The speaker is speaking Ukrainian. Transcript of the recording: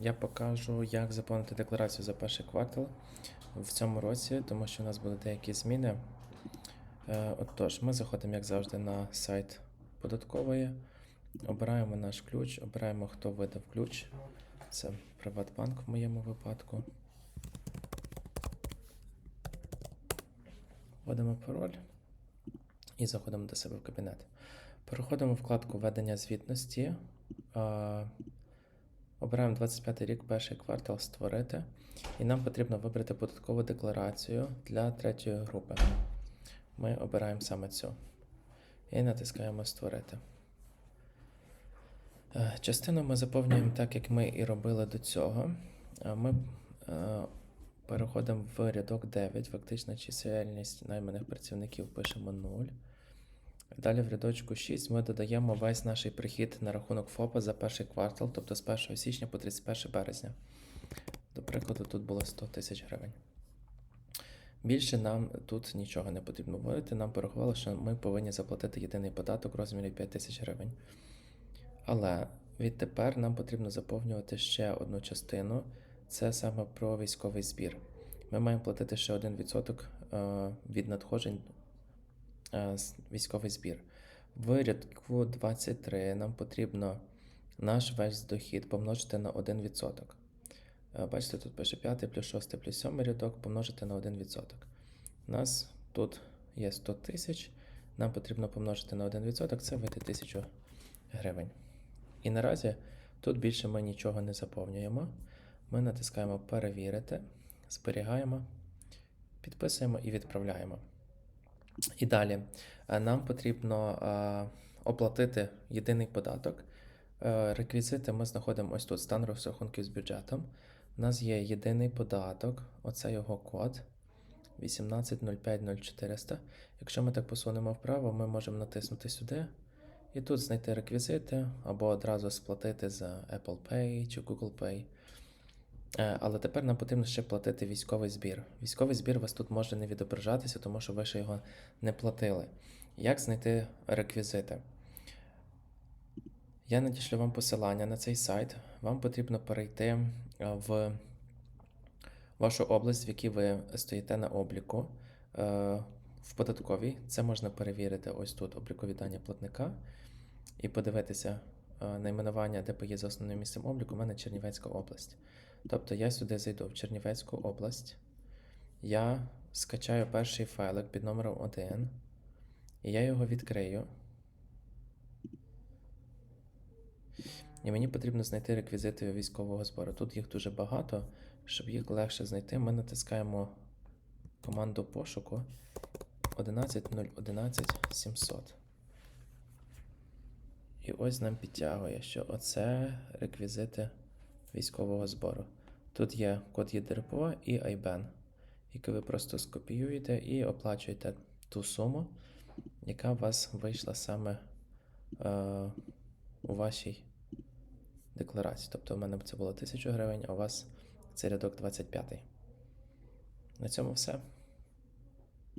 Я покажу, як заповнити декларацію за перший квартал в цьому році, тому що у нас будуть деякі зміни. Е, Отож, ми заходимо, як завжди, на сайт податкової, обираємо наш ключ, обираємо, хто видав ключ. Це Приватбанк в моєму випадку. Вводимо пароль і заходимо до себе в кабінет. Переходимо в вкладку ведення звітності. Обираємо 25 рік, перший квартал створити. І нам потрібно вибрати податкову декларацію для третьої групи. Ми обираємо саме цю. І натискаємо Створити. Е, Частину ми заповнюємо так, як ми і робили до цього. Ми е, переходимо в рядок 9, фактична чисельність найманих працівників пишемо 0. Далі в рядочку 6 ми додаємо весь наш прихід на рахунок ФОПа за перший квартал, тобто з 1 січня по 31 березня. До прикладу, тут було 100 тисяч гривень. Більше нам тут нічого не потрібно вводити. Нам порахували, що ми повинні заплатити єдиний податок у розмірі 5 тисяч гривень. Але відтепер нам потрібно заповнювати ще одну частину. Це саме про військовий збір. Ми маємо платити ще 1% е, від надходжень військовий збір. В рядку 23 нам потрібно наш весь дохід помножити на 1%. Е, Бачите, тут пише 5 плюс 6 плюс 7 рядок помножити на 1%. У нас тут є 100 тисяч, нам потрібно помножити на 1%, це вийде 1000 гривень. І наразі тут більше ми нічого не заповнюємо. Ми натискаємо перевірити, зберігаємо, підписуємо і відправляємо. І далі е, нам потрібно е, оплатити єдиний податок. Е, Реквізити ми знаходимо ось тут стан розрахунків з бюджетом. У нас є єдиний податок, оце його код 180500400. Якщо ми так посунемо вправо, ми можемо натиснути сюди і тут знайти реквізити або одразу сплатити за Apple Pay чи Google Pay. Е, Але тепер нам потрібно ще платити військовий збір. Військовий збір вас тут може не відображатися, тому що ви ще його не платили. Як знайти реквізити? Я надішлю вам посилання на цей сайт. Вам потрібно перейти е, в вашу область, в якій ви стоїте на обліку. е, В податковій. Це можна перевірити ось тут облікові дані платника і подивитися найменування ДПЄ за основним місцем обліку. У мене Чернівецька область. Тобто я сюди зайду в Чернівецьку область. Я скачаю перший файлик під номером 1. І я його відкрию. І мені потрібно знайти реквізити військового збору. Тут їх дуже багато. Щоб їх легше знайти, ми натискаємо команду пошуку 11.011.700. І ось нам підтягує, що оце реквізити військового збору. Тут є код ЄДРПО і IBAN, який ви просто скопіюєте і оплачуєте ту суму, яка у вас вийшла саме е, у вашій декларації. Тобто у мене це було 1000 гривень, а у вас це рядок 25. На цьому все.